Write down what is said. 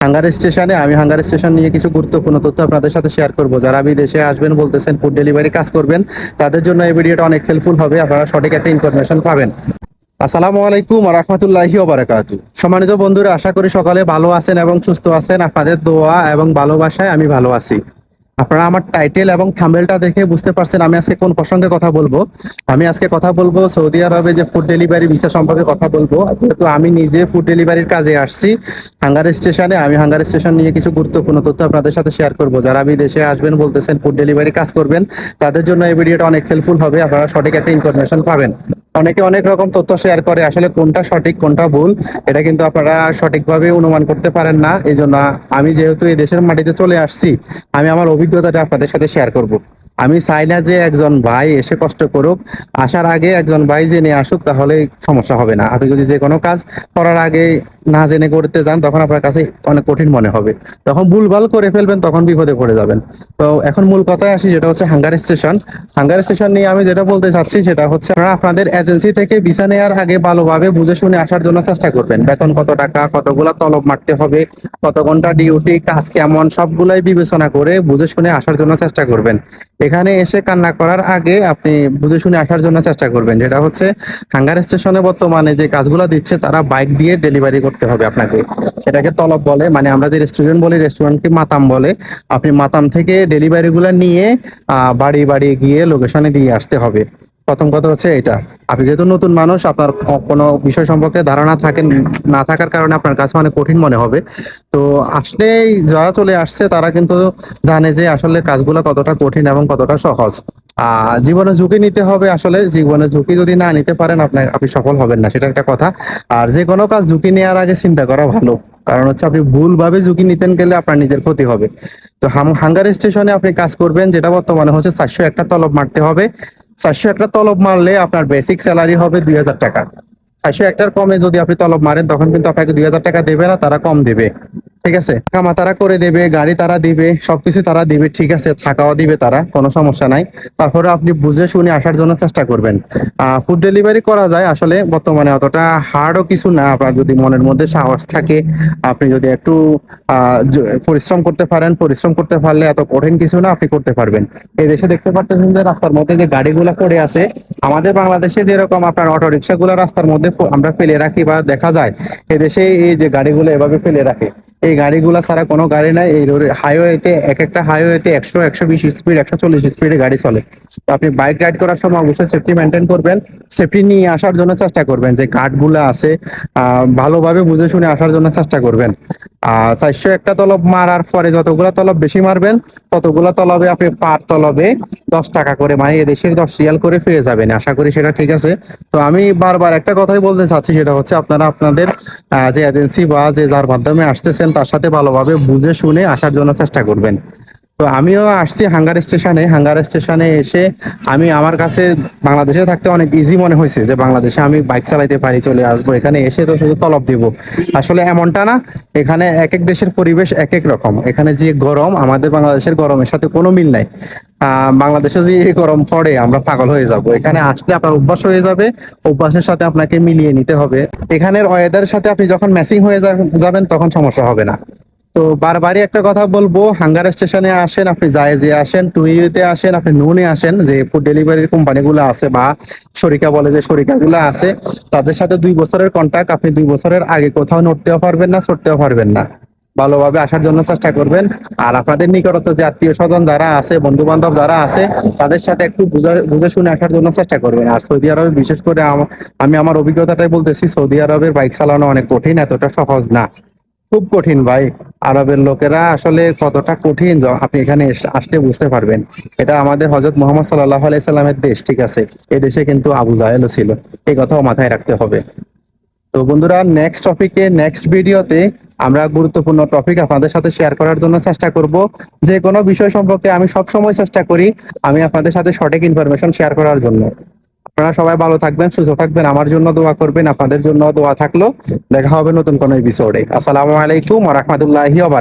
Hunger স্টেশনে, আমি hunger station নিয়ে কিছু গুরুত্বপূর্ণ তথ্য আপনাদের সাথে শেয়ার করব। যারা বিদেশে আসবেন, বলতেছেন ফুড ডেলিভারি কাজ করবেন, তাদের জন্য এই ভিডিওটা অনেক হেল্পফুল হবে, আপনারা সঠিক একটা ইনফরমেশন পাবেন। আসসালামু আলাইকুম রহমতুল্লাহি ওবারাকাতু সম্মানিত বন্ধুরা, আশা করি সকালে ভালো আছেন এবং সুস্থ আছেন। আপনাদের দোয়া এবং ভালোবাসায় আমি ভালো আছি। আপনারা আমার টাইটেল এবং থাম্বেলটা দেখে বুঝতে পারছেন আমি আজকে কোন প্রসঙ্গে কথা বলব। আমি আজকে কথা বলব সৌদি আরবে যে ফুড ডেলিভারি ভিসা সম্পর্কে কথা বলব। যেহেতু আমি নিজে ফুড ডেলিভারির কাজে আসছি হাঙ্গার স্টেশনে আমি হাঙ্গার স্টেশন নিয়ে কিছু গুরুত্বপূর্ণ তথ্য আপনাদের সাথে শেয়ার করব। যারা বিদেশে আসবেন, বলতেছেন ফুড ডেলিভারি কাজ করবেন, তাদের জন্য এই ভিডিওটা অনেক হেল্পফুল হবে। আপনারা সঠিক একটা ইনফরমেশন পাবেন। অনেকে অনেক রকম তথ্য শেয়ার করে, আসলে কোনটা সঠিক, কোনটা ভুল, এটা কিন্তু আপনারা সঠিকভাবে অনুমান করতে পারেন না। এই জন্য আমি যেহেতু এই দেশের মাটিতে চলে আসছি, আমি আমার অভিজ্ঞতাটা আপনাদের সাথে শেয়ার করব। আমি চাই না যে একজন ভাই এসে কষ্ট করুক, আসার আগে একজন ভাই জেনে আসুক, তাহলে সমস্যা হবে না। আপনি যদি যে কোনো কাজ করার আগে না জেনে করতে যান, তখন আপনার কাছে অনেক কঠিন মনে হবে। তখন ভুলভাল করে ফেলবেন, তখন বিপদে পড়ে যাবেন। তো এখন মূল কথায় আসি যেটা হচ্ছে হাঙ্গার স্টেশন। হাঙ্গার স্টেশন নিয়ে আমি যেটা বলতে চাচ্ছি, সেটা হচ্ছে আপনারা আপনাদের এজেন্সি থেকে ভিসা নেওয়ার আগে ভালোভাবে বুঝে শুনে আসার জন্য চেষ্টা করবেন। বেতন কত টাকা, কতগুলা তলব মারতে হবে, কত ঘণ্টা ডিউটি কাজ কেমন, সবগুলাই বিবেচনা করে বুঝে শুনে আসার জন্য চেষ্টা করবেন। এখানে এসে কান্না করার আগে আপনি বুঝে শুনে আসার জন্য চেষ্টা করবেন। যেটা হচ্ছে হাঙ্গার স্টেশনে বর্তমানে যে কাজগুলো দিচ্ছে, তারা বাইক দিয়ে ডেলিভারি করতে হবে আপনাকে। এটাকে তলব বলে মানে আমরা যে রেস্টুরেন্ট বলি রেস্টুরেন্টকে মাতাম বলে। আপনি মাতাম থেকে ডেলিভারিগুলো নিয়ে বাড়ি বাড়ি গিয়ে লোকেশনে দিয়ে আসতে হবে। প্রথম কথা হচ্ছে এটা। আপনি যেহেতু নতুন মানুষ, আপনার কোনো বিষয় সম্পর্কে ধারণা থাকেন, না থাকার কারণে আপনার কাছে অনেক কঠিন মনে হবে। তো আসলে যারা চলে আসছে, তারা কিন্তু জানে যে আসলে কাজগুলো কতটা কঠিন এবং কতটা সহজ। আহ, জীবনে ঝুঁকি নিতে হবে আসলে। জীবনে ঝুঁকি যদি না নিতে পারেন আপনার আপনি সফল হবেন না, সেটা একটা কথা। আর যে কোনো কাজ ঝুঁকি নেওয়ার আগে চিন্তা করা ভালো। কারণ হচ্ছে আপনি ভুলভাবে ঝুঁকি নিতেন গেলে আপনার নিজের ক্ষতি হবে। তো হাঙ্গার স্টেশনে আপনি কাজ করবেন, যেটা বর্তমানে হচ্ছে চারশো একটা তলব মারতে হবে। চারশো একটা তলব মারলে আপনার বেসিক স্যালারি হবে দুই হাজার টাকা। চারশো একটার কমে যদি আপনি তলব মারেন, তখন কিন্তু আপনাকে দুই হাজার টাকা দেবে না, তারা কম দেবে। ঠিক আছে? কামা তারা করে দেবে, গাড়ি তারা দিবে, সবকিছু তারা দিবে, ঠিক আছে? থাকাও দিবে তারা, কোনো সমস্যা নাই। তারপরে আপনি বুঝে শুনে আসার জন্য চেষ্টা করবেন। ফুড ডেলিভারি করা যায় আসলে বর্তমানে অতটা হার্ডও কিছু না, আপনার যদি মনের মধ্যে সাহস থাকে, আপনি যদি একটু পরিশ্রম করতে পারেন, পরিশ্রম করতে পারলে এত কঠিন কিছু না আপনি করতে পারবেন। এই দেশে দেখতে পাচ্ছেন যে রাস্তার মধ্যে যে গাড়িগুলা পড়ে আছে, আমাদের বাংলাদেশে যেরকম আপনার অটো রিক্সা গুলা রাস্তার মধ্যে আমরা ফেলে রাখি বা দেখা যায়, এদেশে এই যে গাড়িগুলো এভাবে ফেলে রাখে এই গাড়িগুলা ছাড়া কোনো গাড়ি নাই। এই রোডে হাইওয়েতে এক একটা হাইওয়েতে একশো একশো বিশ স্পিড একশো চল্লিশ স্পিডে গাড়ি চলে। তো আপনি বাইক রাইড করার সময় অবশ্যই সেফটি মেনটেন করবেন। সেফটি নিয়ে আসার জন্য চেষ্টা করবেন যে গার্ডগুলো আছে ভালোভাবে বুঝে শুনে আসার জন্য চেষ্টা করবেন। আহ, চারশো একটা তলব মারার পরে যতগুলা তলব বেশি মারবেন, ততগুলা তলবে আপনি পার তলবে দশ টাকা করে মানে এদেশের দশ রিয়াল করে পেয়ে যাবেন। আশা করি সেটা ঠিক আছে। তো আমি বারবার একটা কথাই বলতে চাচ্ছি, সেটা হচ্ছে আপনারা আপনাদের যে এজেন্সি বা যে যার মাধ্যমে আসতেছেন, তার সাথে ভালোভাবে বুঝে শুনে আসার জন্য চেষ্টা করবেন। তো আমিও আসছি হাঙ্গার স্টেশনে। হাঙ্গার স্টেশনে এসে আমি আমার কাছে বাংলাদেশে থাকতে অনেক ইজি মনে হয়েছে যে বাংলাদেশে আমি বাইক চালাইতে পারি, চলে আসব। এখানে এসে তো শুধু তলব দিব। আসলে এমনটা না, এখানে এক এক দেশের পরিবেশ এক এক রকম। এখানে যে গরম, আমাদের বাংলাদেশের গরমের সাথে কোনো মিল নাই। বাংলাদেশে যদি এই গরম পড়ে, আমরা পাগল হয়ে যাব। এখানে আসলে আপনার অভ্যাস হয়ে যাবে, অভ্যাসের সাথে আপনাকে মিলিয়ে নিতে হবে। এখানের ওয়েদারের সাথে আপনি যখন ম্যাচিং হয়ে যাবেন, তখন সমস্যা হবে না। তো বারবারই একটা কথা বলব হাঙ্গার স্টেশনে আসেন, আপনি জায়েজে আসেন, টুইতে আসেন, আপনি নুনে আসেন, যে ফুড ডেলিভারির কোম্পানিগুলো আছে বা শরিকা বলে যে শরিকাগুলো আছে, তাদের সাথে দুই বছরের কন্ট্যাক্ট আপনি দুই বছরের আগে কোথাও নড়তেও পারবেন না চড়তেও পারবেন না। ভালোভাবে আসার জন্য চেষ্টা করবেন। আর আপনাদের নিকটত যে আত্মীয় স্বজন যারা আছে বন্ধু বান্ধব যারা আছে, তাদের সাথে একটু বুঝে শুনে আসার জন্য চেষ্টা করবেন। আর সৌদি আরবে বিশেষ করে আমি আমার অভিজ্ঞতাটাই বলতেছি, সৌদি আরবের বাইক চালানো অনেক কঠিন, এতটা সহজ না। খুব কঠিন ভাই। আরবের লোকেরা আসলে কতটা কঠিন আপনি এখানে আসলে বুঝতে পারবেন। এটা আমাদের হজরত মোহাম্মদ সাল্লাহ আলাইসাল্লামের দেশ, ঠিক আছে? এই দেশে কিন্তু আবু জাহেলও ছিল। এই কথাও মাথায় রাখতে হবে। তো বন্ধুরা নেক্সট টপিকে নেক্সট ভিডিওতে আমরা গুরুত্বপূর্ণ টপিক আপনাদের সাথে শেয়ার করার জন্য চেষ্টা করব। যে কোনো বিষয় সম্পর্কে আমি সব সময় চেষ্টা করি। আমি আপনাদের সাথে সঠিক ইনফরমেশন শেয়ার করার জন্য। আপনারা সবাই ভালো থাকবেন, সুস্থ থাকবেন। আমার জন্য দোয়া করবেন, আপনাদের জন্য দোয়া থাকল। দেখা হবে নতুন কোনো এপিসোডে আসসালামু আলাইকুম রাহমাতুল্লাহি ওয়া